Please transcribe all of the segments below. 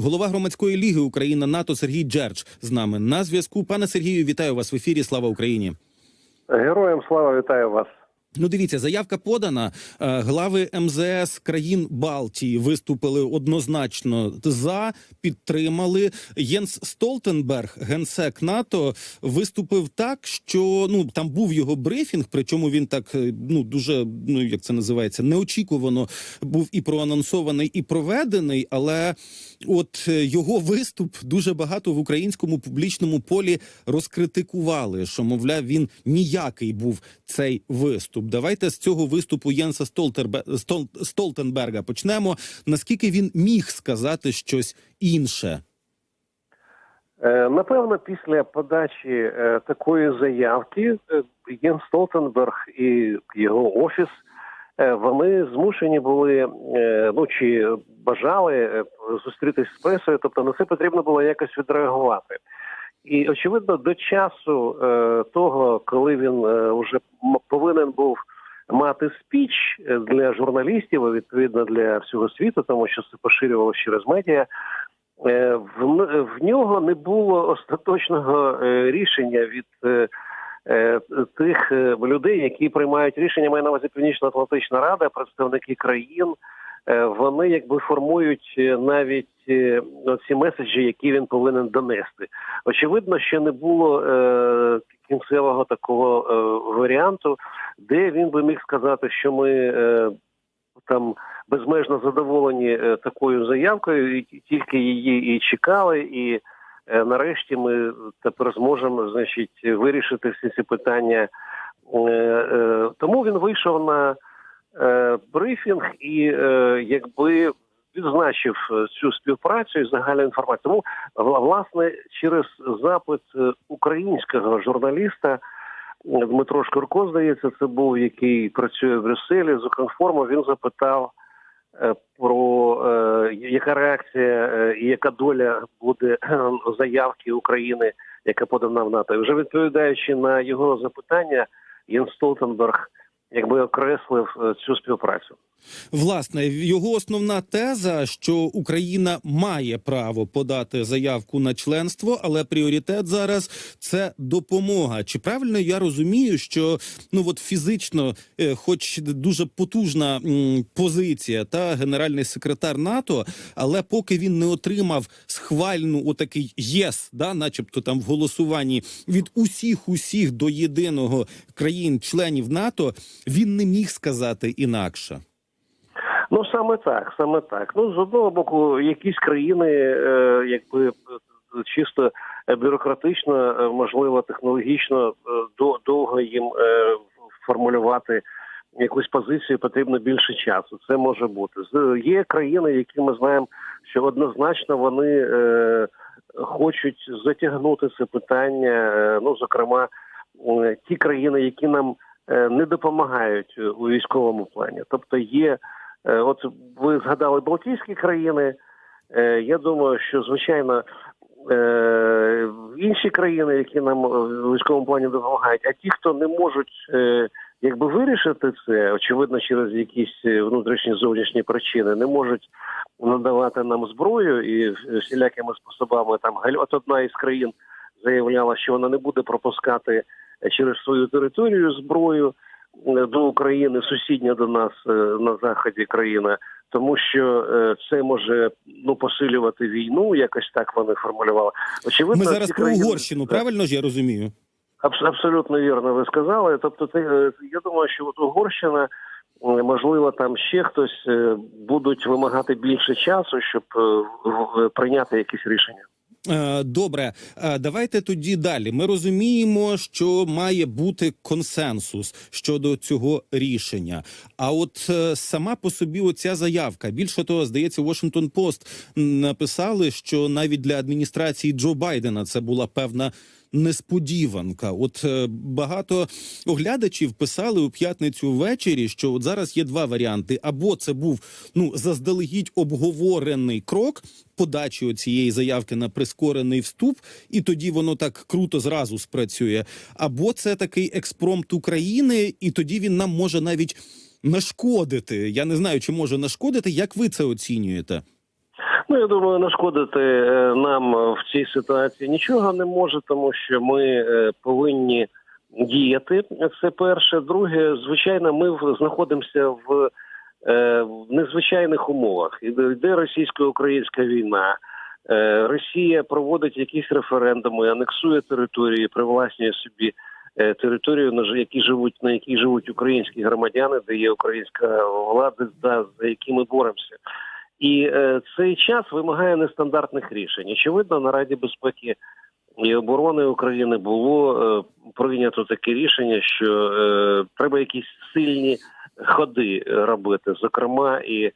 голова громадської ліги Україна НАТО Сергій Джерч з нами на зв'язку. Пане Сергію, вітаю вас в ефірі. Слава Україні. Героям слава вітаю вас. Ну, дивіться, заявка подана. Е, Глави МЗС країн Балтії виступили однозначно за, підтримали. Єнс Столтенберг, генсек НАТО, виступив так, що ну там був його брифінг. Причому він так е, ну дуже ну як це називається, неочікувано був і проанонсований, і проведений. Але от е, його виступ дуже багато в українському публічному полі розкритикували, що мовляв він ніякий був цей виступ. Давайте з цього виступу Єнса. Столтенберга почнемо. Наскільки він міг сказати щось інше? Е, Напевно, після подачі е, такої заявки е, Єн Столтенберг і його офіс вони змушені були ну чи бажали зустрітись з пресою, тобто на це потрібно було якось відреагувати. І очевидно, до часу е, того, коли він е, вже повинен був мати спіч е, для журналістів, відповідно для всього світу, тому що це поширювалося через медіа. Е, В, в нього не було остаточного е, рішення від е, е, тих е, людей, які приймають рішення. Має на увазі Північно-Атлантична Рада, представники країн. Е, Вони якби формують е, навіть е, ці меседжі, які він повинен донести. Очевидно, ще не було е, кінцевого такого е, варіанту, де він би міг сказати, що ми е, там безмежно задоволені е, такою заявкою, і тільки її і чекали, і е, нарешті ми тепер зможемо значить вирішити всі ці питання. Е, е, Тому він вийшов на е, брифінг і е, якби відзначив е, цю співпрацю і загальну інформацію. Тому власне через запит е, українського журналіста. Дмитро Шкурко, здається, це був, який працює в Брюсселі з Укрінформу. Він запитав е, про е, яка реакція е, і яка доля буде е, заявки України, яка подана в НАТО. І вже відповідаючи на його запитання, Єн Столтенберг якби окреслив е, цю співпрацю. Власне, його основна теза, що Україна має право подати заявку на членство, але пріоритет зараз це допомога. Чи правильно я розумію, що ну от фізично, е, хоч дуже потужна позиція, та генеральний секретар НАТО, але поки він не отримав схвальну отакий єс, да, начебто там в голосуванні від усіх усіх до єдиного країн-членів НАТО, він не міг сказати інакше. Ну саме так, саме так. Ну з одного боку, якісь країни, е, якби е, чисто е, бюрократично, можливо, технологічно до довго їм формулювати якусь позицію потрібно більше часу. Це може бути. Є країни, які ми знаємо, що однозначно вони е, хочуть затягнути це питання. ну, зокрема, ті країни, які нам не допомагають у військовому плані, тобто є. Е, От ви згадали Балтійські країни. Е, Я думаю, що звичайно е, інші країни, які нам в військовому плані допомагають, а ті, хто не можуть якби вирішити це, очевидно, через якісь внутрішні зовнішні причини, не можуть надавати нам зброю і всілякими способами там От одна із країн заявляла, що вона не буде пропускати через свою територію зброю до України, сусідня до нас е, на заході країна, тому що е, це може ну посилювати війну, якось так вони формулювали. Очевидно, Ми зараз про країни- Угорщину, правильно ж я розумію? Абс- Абсолютно вірно ви сказали. Тобто, це е, я думаю, що от Угорщина, е, можливо, там ще хтось е, будуть вимагати більше часу, щоб е, прийняти якісь рішення. Е, Добре, Е, давайте тоді далі. Ми розуміємо, що має бути консенсус щодо цього рішення. А от е, сама по собі оця заявка, більше того, здається, Washington Post написали, що навіть для адміністрації Джо Байдена це була певна. Несподіванка, от е, багато оглядачів писали у п'ятницю ввечері, що от зараз є два варіанти: або це був ну заздалегідь обговорений крок подачі цієї заявки на прискорений вступ, і тоді воно так круто зразу спрацює. Або це такий експромт України, і тоді він нам може навіть нашкодити. Я не знаю, чи може нашкодити. Як ви це оцінюєте? Ну, я думаю, нашкодити е, нам е, в цій ситуації нічого не може, тому що ми е, повинні діяти. Це перше. Друге, звичайно, ми знаходимося в, незвичайних умовах. Йде російсько-українська війна. Росія проводить якісь референдуми, анексує території, привласнює собі територію, на які живуть на якій живуть українські громадяни, де є українська влада, за, за які ми боремося. І е, цей час вимагає нестандартних рішень. Очевидно, на Раді безпеки і оборони України було е, прийнято таке рішення, що е, треба якісь сильні ходи робити, зокрема, і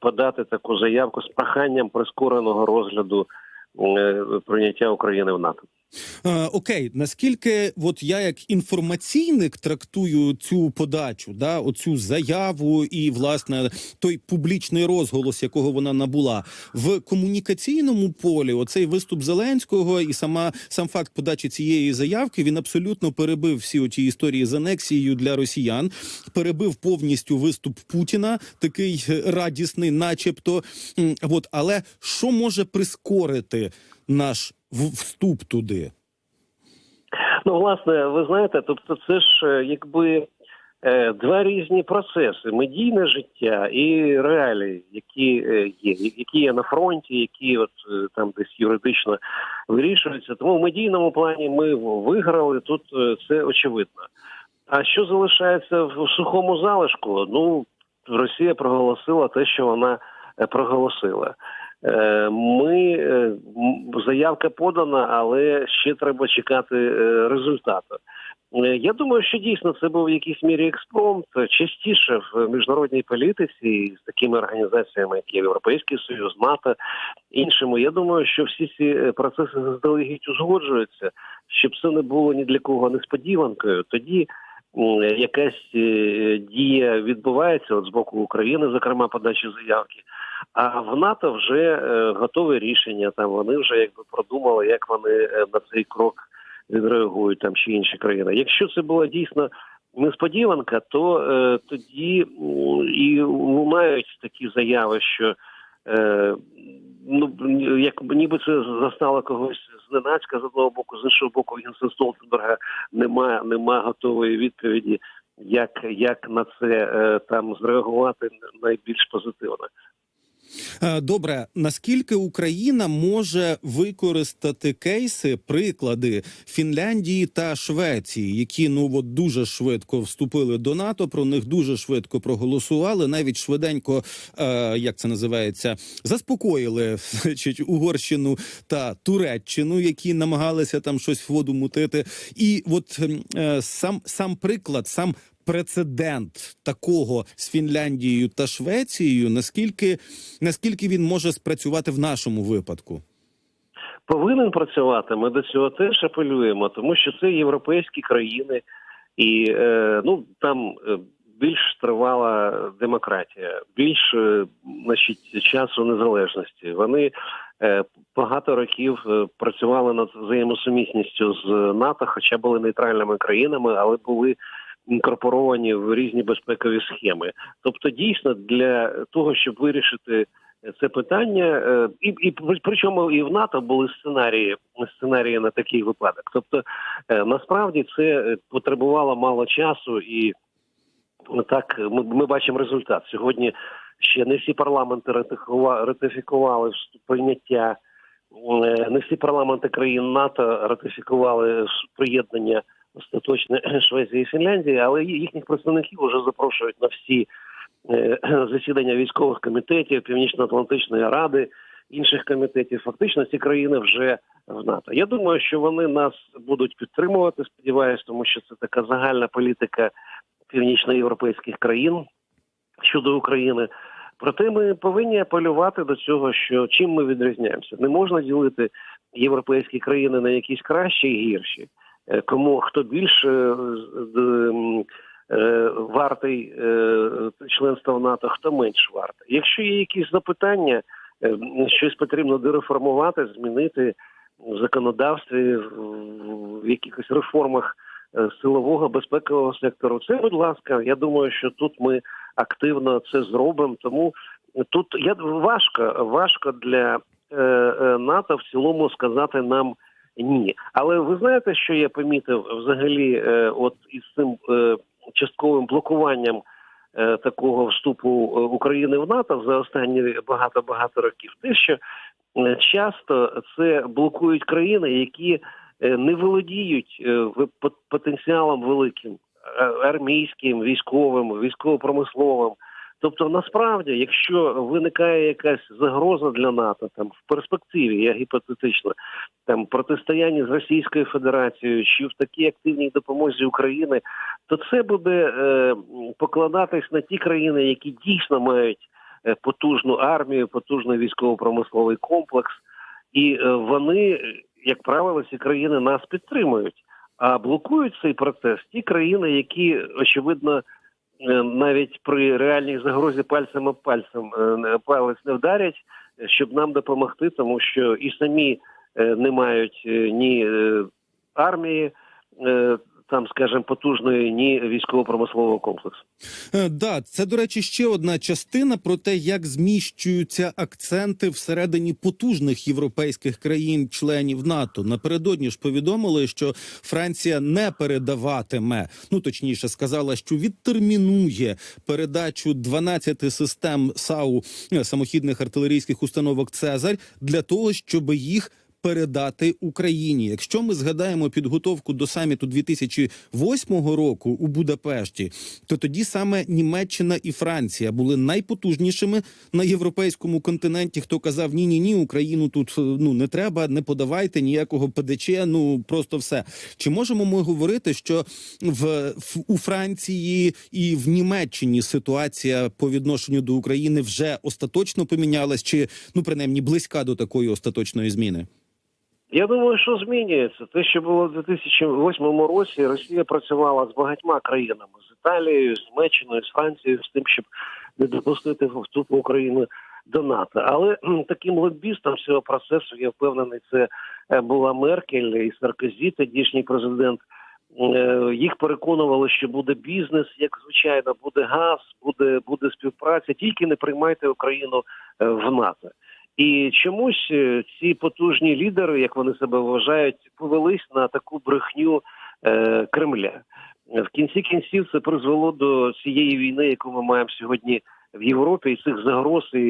подати таку заявку з проханням прискореного розгляду прийняття України в НАТО. Е, окей, наскільки от я як інформаційник трактую цю подачу, да, оцю заяву і власне той публічний розголос, якого вона набула в комунікаційному полі, оцей виступ Зеленського і сама сам факт подачі цієї заявки він абсолютно перебив всі оті історії з анексією для росіян, перебив повністю виступ Путіна, такий радісний, начебто. От, але що може прискорити наш вступ туди? Ну, власне, ви знаєте, тобто, це ж е, якби е, два різні процеси: медійне життя і реалії, які е, є, які є на фронті, які от там десь юридично вирішуються. Тому в медійному плані ми виграли тут. Це очевидно. А що залишається в сухому залишку? Ну, Росія проголосила те, що вона проголосила. Е, Ми е, заявка подана, але ще треба чекати е, результату. Я думаю, що дійсно це був в якійсь мірі експромт. Частіше в міжнародній політиці з такими організаціями, як Європейський Союз, НАТО, іншими. Я думаю, що всі ці процеси заздалегідь узгоджуються, щоб це не було ні для кого несподіванкою. Тоді якась дія відбувається от з боку України, зокрема подачі заявки. А в НАТО вже е, готове рішення. Там вони вже якби продумали, як вони е, на цей крок відреагують там чи інші країни. Якщо це була дійсно несподіванка, то е, тоді і лунають такі заяви, що е, ну як ніби це застало когось зненацька з одного боку, з іншого боку, Єнсен Столтенберга немає, немає готової відповіді. Як, як на це е, там зреагувати найбільш позитивно? Е, Добре, наскільки Україна може використати кейси, приклади Фінляндії та Швеції, які ну от дуже швидко вступили до НАТО, про них дуже швидко проголосували, навіть швиденько, е, як це називається, заспокоїли значить, Угорщину та Туреччину, які намагалися там щось в воду мутити. І от е, сам сам приклад, сам прецедент такого з Фінляндією та Швецією, наскільки наскільки він може спрацювати в нашому випадку? повинен працювати. Ми до цього теж апелюємо, тому що це європейські країни, і е, ну там е, більш тривала демократія, більш е, значить, часу незалежності. Вони е, багато років е, працювали над взаємосумісністю з НАТО, хоча були нейтральними країнами, але були. Інкорпоровані в різні безпекові схеми, тобто дійсно для того, щоб вирішити це питання, е, і, і при- причому і в НАТО були сценарії сценарії на такий випадок. Тобто, е, насправді це е, потребувало мало часу, і так ми, ми бачимо результат. Сьогодні ще не всі парламенти ратифікува- ратифікували прийняття, е, не всі парламенти країн НАТО ратифікували приєднання остаточне Швеції і Фінляндії, але їхніх представників вже запрошують на всі е, засідання військових комітетів Північно-Атлантичної ради, інших комітетів. Фактично ці країни вже в НАТО. Я думаю, що вони нас будуть підтримувати. Сподіваюсь, тому що це така загальна політика північноєвропейських країн щодо України. Проте ми повинні апелювати до цього, що чим ми відрізняємося. Не можна ділити європейські країни на якісь кращі і гірші. Е, Кому хто більше з- з- е, вартий е, членства в НАТО, хто менш вартий. Якщо є якісь запитання, е, щось потрібно дереформувати, змінити в законодавстві, в- якихось реформах е, силового безпекового сектору. Це, будь ласка, я думаю, що тут ми активно це зробимо. Тому тут я важко, важко для е, е, НАТО в цілому сказати нам ні. Але ви знаєте, що я помітив взагалі, е, от із цим е, частковим блокуванням е, такого вступу України в НАТО за останні багато багато років, те, що часто це блокують країни, які не володіють потенціалом великим армійським, військовим, військово-промисловим. Тобто, насправді, якщо виникає якась загроза для НАТО, там в перспективі, я гіпотетично, там протистояння з Російською Федерацією чи в такій активній допомозі України, то це буде е, покладатись на ті країни, які дійсно мають е, потужну армію, потужний військово-промисловий комплекс, і е, вони, як правило, ці країни нас підтримують. А блокують цей процес ті країни, які очевидно навіть при реальній загрозі пальцем об пальцем е, палець не вдарять, е, щоб нам допомогти, тому що і самі е, не мають е, ні е, армії, е, там, скажімо, потужної, ні військово-промислового комплексу. Е, Да, це до речі ще одна частина про те, як зміщуються акценти всередині потужних європейських країн-членів НАТО. Напередодні ж повідомили, що Франція не передаватиме, ну точніше сказала, що відтермінує передачу 12 систем САУ е, самохідних артилерійських установок Цезарь для того, щоб їх передати Україні. Якщо ми згадаємо підготовку до саміту 2008 року у Будапешті, то тоді саме Німеччина і Франція були найпотужнішими на європейському континенті. Хто казав ні, ні, ні, Україну тут е, ну не треба, не подавайте ніякого ПДЧ. Ну просто все. Чи можемо ми говорити, що в, в у Франції і в Німеччині ситуація по відношенню до України вже остаточно помінялась, чи ну принаймні близька до такої остаточної зміни? Я думаю, що змінюється. Те, що було в 2008 році, Росія працювала з багатьма країнами з Італією, з Німеччиною, з Францією, з тим, щоб не допустити вступу України до НАТО. Але таким лобістом цього процесу я впевнений, це е, була Меркель і Саркозі, тодішній президент. Е, Їх переконували, що буде бізнес, як звичайно, буде газ, буде буде співпраця. Тільки не приймайте Україну е, в НАТО. І чомусь е, ці потужні лідери, як вони себе вважають, повелись на таку брехню е, Кремля. В кінці кінців це призвело до цієї війни, яку ми маємо сьогодні в Європі, і цих загроз і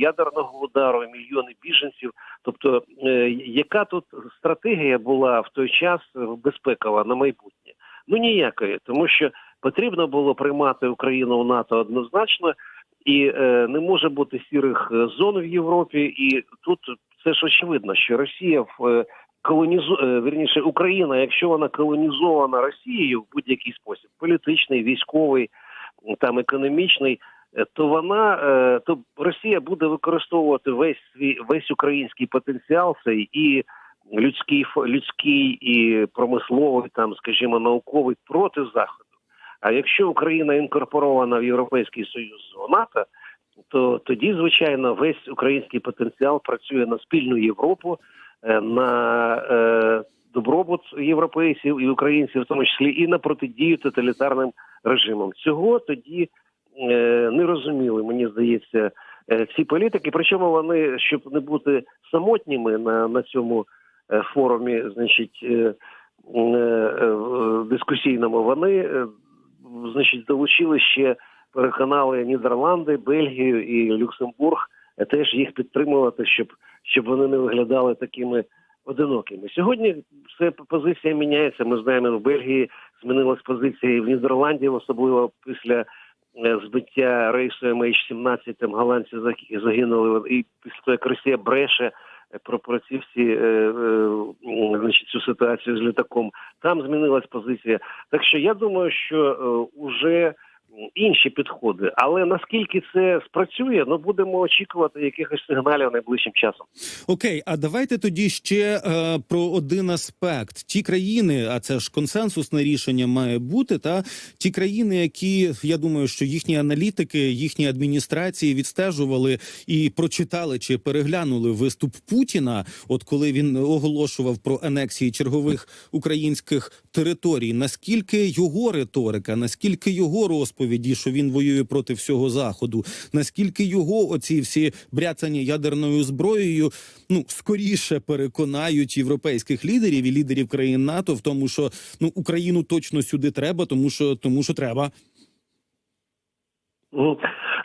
ядерного удару, і мільйони біженців. Тобто, е, яка тут стратегія була в той час е, безпекова на майбутнє? Ну ніякої, тому що потрібно було приймати Україну в НАТО однозначно і е, не може бути сірих е, зон в Європі. І тут це ж очевидно, що Росія в е, колонізу е, вірніше Україна, якщо вона колонізована Росією в будь-який спосіб, політичний, військовий, там економічний. То вона то Росія буде використовувати весь свій весь український потенціал цей і людський людський і промисловий, там, скажімо, науковий проти заходу. А якщо Україна інкорпорована в Європейський Союз НАТО, то тоді, звичайно, весь український потенціал працює на спільну Європу, е, на е, добробут європейців і українців, в тому числі і на протидію тоталітарним режимам. Цього тоді е, не розуміли, мені здається, ці політики. Причому вони, щоб не бути самотніми на, на цьому форумі, значить. Дискусійному, вони значить долучили ще переконали Нідерланди, Бельгію і Люксембург е, теж їх підтримувати, щоб щоб вони не виглядали такими одинокими. Сьогодні все позиція міняється. Ми знаємо, в Бельгії змінилась позиція і в Нідерланді, особливо після е, збиття рейсу MH17, там голландці заг- загинули, і після того, як Росія бреше про, про ці всі е, е, значить, цю ситуацію з літаком. Там змінилась позиція. Так що я думаю, що е, уже інші підходи. Але наскільки це спрацює, ну будемо очікувати якихось сигналів найближчим часом. Окей, а давайте тоді ще е, про один аспект. Ті країни, а це ж консенсусне рішення має бути. Та ті країни, які я думаю, що їхні аналітики, їхні адміністрації відстежували і прочитали чи переглянули виступ Путіна, от коли він оголошував про анексії чергових українських територій. Наскільки його риторика, наскільки його розповідь розповіді, що він воює проти всього заходу. Наскільки його оці всі бряцання ядерною зброєю ну скоріше переконають європейських лідерів і лідерів країн НАТО в тому, що ну Україну точно сюди треба, тому що тому що треба.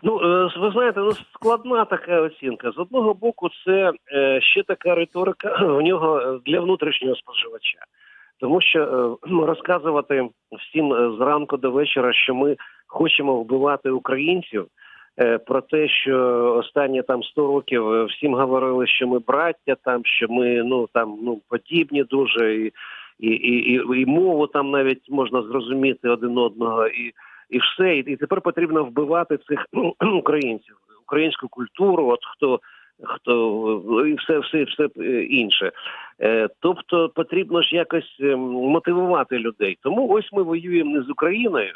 Ну, е, ви знаєте, ну складна така оцінка. З одного боку, це е, ще така риторика у нього е, для внутрішнього споживача. Тому що е, ну, розказувати всім е, зранку до вечора, що ми хочемо вбивати українців, е, про те, що останні там 100 років всім говорили, що ми браття, там що ми ну там ну подібні дуже, і, і, і, і, мову там навіть можна зрозуміти один одного, і, і все. І, і тепер потрібно вбивати цих українців, українську культуру, от хто. Хто і все, все, все е, інше, Е, тобто потрібно ж якось ем, мотивувати людей. Тому ось ми воюємо не з Україною.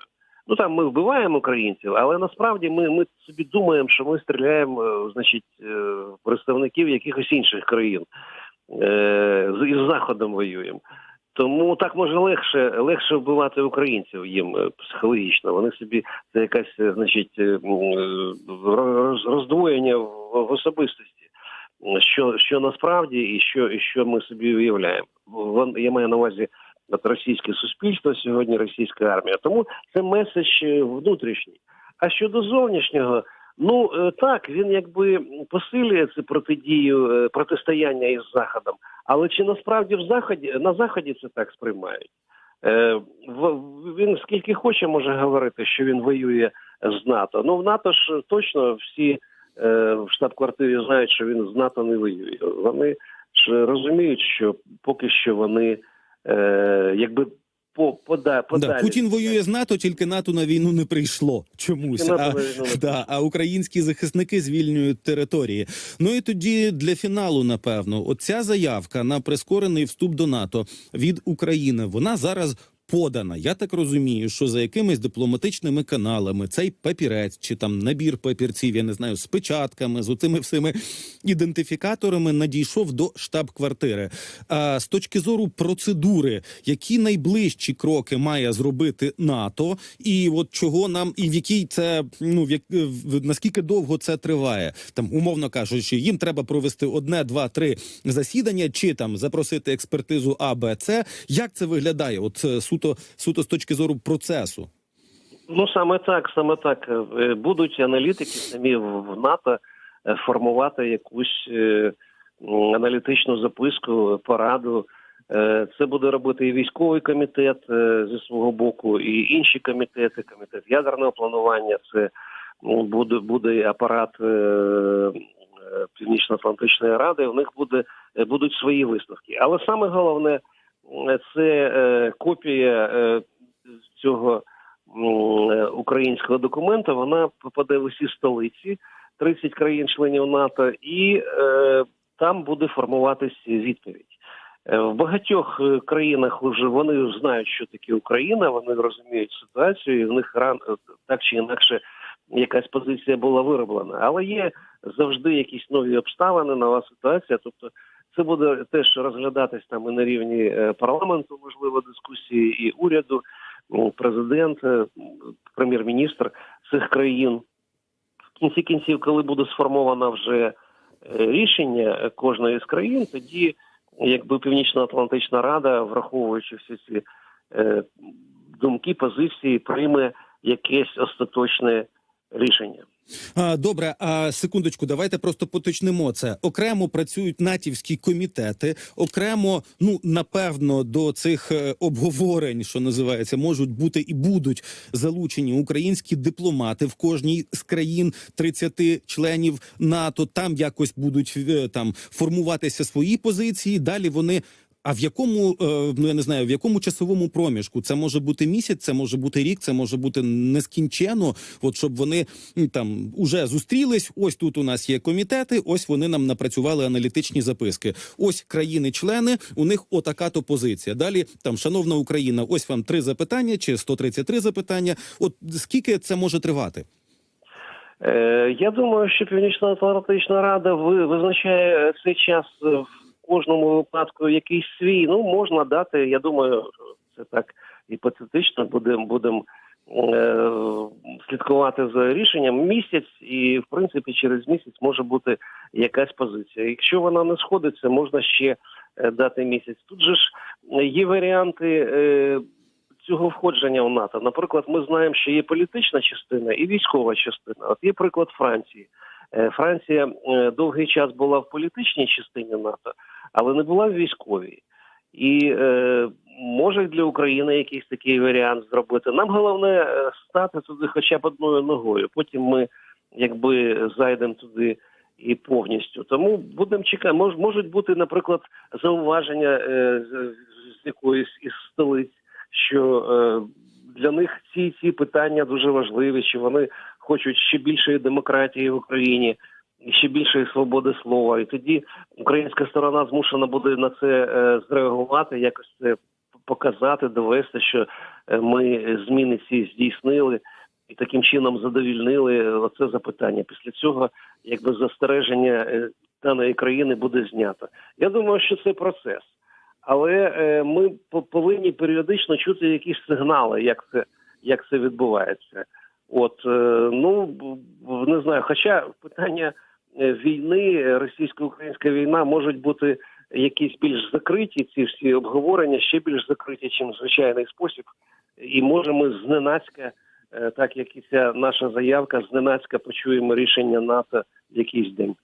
Ну там ми вбиваємо українців, але насправді ми, ми собі думаємо, що ми стріляємо, е, значить, е, представників якихось інших країн е, з заходом воюємо. Тому так може легше легше вбивати українців їм е, психологічно. Вони собі це якась, е, значить, е, роздвоєння в, особистості. Що, що насправді і що, і що ми собі уявляємо. Я маю на увазі російське суспільство сьогодні, російська армія. Тому це меседж внутрішній. А щодо зовнішнього, ну е, так він якби посилює це протидію е, протистояння із заходом. Але чи насправді в заході на заході це так сприймають? Е, він скільки хоче може говорити, що він воює з НАТО. Ну в НАТО ж точно всі е, в штаб-квартирі знають, що він з НАТО не воює. Вони ж розуміють, що поки що вони е, якби по пода, подалі. Да, Путін воює з НАТО, тільки НАТО на війну не прийшло чомусь. Тільки А, не да, а українські захисники звільнюють території. Ну і тоді для фіналу, напевно, оця заявка на прискорений вступ до НАТО від України. Вона зараз. Подана, я так розумію, що за якимись дипломатичними каналами цей папірець чи там набір папірців, я не знаю, з печатками, з оцими всіми ідентифікаторами надійшов до штаб-квартири. А з точки зору процедури, які найближчі кроки має зробити НАТО, і от чого нам, і в якій це ну в як наскільки довго це триває, там умовно кажучи, їм треба провести одне, два, три засідання, чи там запросити експертизу А, Б. Як це виглядає? От е, суто суто з точки зору процесу. Ну саме так, саме так. Е, Будуть аналітики самі в НАТО е, формувати якусь е, аналітичну записку, пораду. Це буде робити і військовий комітет зі свого боку, і інші комітети, комітет ядерного планування. Це ну, буде буде апарат Північно-Атлантичної ради. У них буде будуть свої висновки. Але саме головне це е, копія е, цього е, українського документа, вона попаде в усі столиці, 30 країн-членів НАТО, і е, там буде формуватись відповідь. Е, В багатьох е, країнах вже вони знають, що таке Україна, вони розуміють ситуацію, і в них ран е, так чи інакше якась позиція була вироблена. Але є завжди якісь нові обставини, нова ситуація. Тобто це буде теж розглядатись там і на рівні е, парламенту, можливо, дискусії і уряду ну, президент, е, прем'єр-міністр цих країн. В кінці кінців, коли буде сформовано вже е, рішення кожної з країн, тоді якби Північно-Атлантична Рада, враховуючи всі ці думки, позиції, прийме якесь остаточне рішення. Добре, а секундочку, давайте просто поточнимо це. Окремо працюють натівські комітети, окремо, ну напевно, до цих е, обговорень, що називається, можуть бути і будуть залучені українські дипломати в кожній з країн 30 членів НАТО. Там якось будуть е, там формуватися свої позиції. Далі вони. А в якому е, ну я не знаю, в якому часовому проміжку це може бути місяць, це може бути рік, це може бути нескінченно. От щоб вони там уже зустрілись. Ось тут у нас є комітети. Ось вони нам напрацювали аналітичні записки. Ось країни-члени. У них отака то позиція. Далі там, шановна Україна, ось вам три запитання чи 133 запитання. От скільки це може тривати? Е, я думаю, що Північно-Атлантична Рада ви- визначає цей час в кожному випадку якийсь свій. Ну можна дати. Я думаю, це так гіпотетично. Будемо будемо е, слідкувати за рішенням місяць, і в принципі через місяць може бути якась позиція. Якщо вона не сходиться, можна ще е, дати місяць. Тут же ж е, є варіанти. Е, Цього входження в НАТО, наприклад, ми знаємо, що є політична частина і військова частина. От є приклад Франції. Е, Франція е, довгий час була в політичній частині НАТО, але не була в військовій. І е, може для України якийсь такий варіант зробити. Нам головне е, стати туди хоча б одною ногою. Потім ми якби зайдемо туди і повністю. Тому будемо чекати. Мож, можуть бути, наприклад, зауваження е, з, якоїсь із столиць, що е, для них ці, ці питання дуже важливі, що вони хочуть ще більшої демократії в Україні. І ще більшої свободи слова, і тоді українська сторона змушена буде на це е, зреагувати, якось це показати, довести, що е, ми зміни ці здійснили і таким чином задовільнили оце запитання. Після цього, якби застереження е, даної країни буде знято. Я думаю, що це процес, але ми по- повинні періодично чути якісь сигнали, як це як це відбувається. От е, ну не знаю, хоча питання е, війни, російсько-українська війна можуть бути якісь більш закриті, ці всі обговорення ще більш закриті, чим звичайний спосіб. І може ми зненацька, е, так як і ця наша заявка, зненацька почуємо рішення НАТО в якийсь день.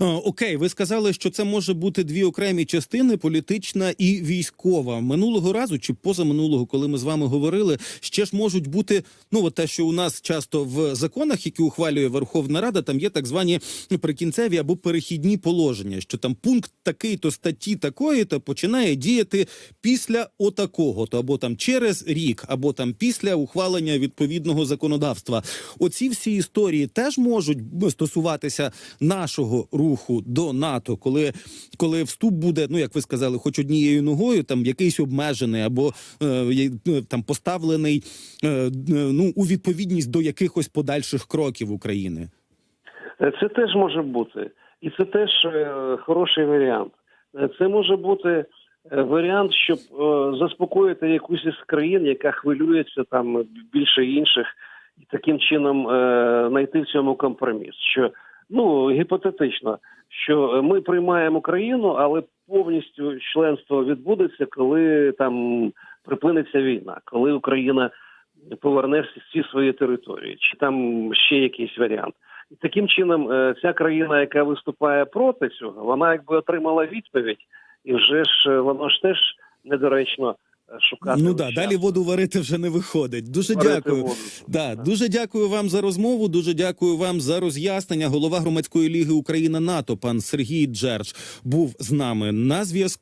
Е, Окей, ви сказали, що це може бути дві окремі частини: політична і військова. Минулого разу чи позаминулого, коли ми з вами говорили, ще ж можуть бути ну те, що у нас часто в законах, які ухвалює Верховна Рада, там є так звані прикінцеві або перехідні положення, що там пункт такий, то статті такої, то починає діяти після отакого, то або там через рік, або там після ухвалення відповідного законодавства. Оці всі історії теж можуть ну, стосуватися нашого руху до НАТО, коли, коли вступ буде, ну як ви сказали, хоч однією ногою, там якийсь обмежений або е, е, там поставлений е, е, ну у відповідність до якихось подальших кроків України. Е, Це теж може бути, і це теж е, хороший варіант. Це може бути варіант, щоб е, заспокоїти якусь із країн, яка хвилюється там більше інших, і таким чином знайти в цьому компроміс. Що ну гіпотетично, що ми приймаємо країну, але повністю членство відбудеться, коли там припиниться війна, коли Україна поверне всі свої території, чи там ще якийсь варіант. Таким чином, е, ця країна, яка виступає проти цього, вона якби отримала відповідь, і вже ж е, воно ж теж недоречно шукати. ну да, далі воду варити вже не виходить. Дуже Варити дякую. воду. Да, дуже дякую вам за розмову. Дуже дякую вам за роз'яснення. Голова громадської ліги Україна НАТО, пан Сергій Джерч, був з нами на зв'язку.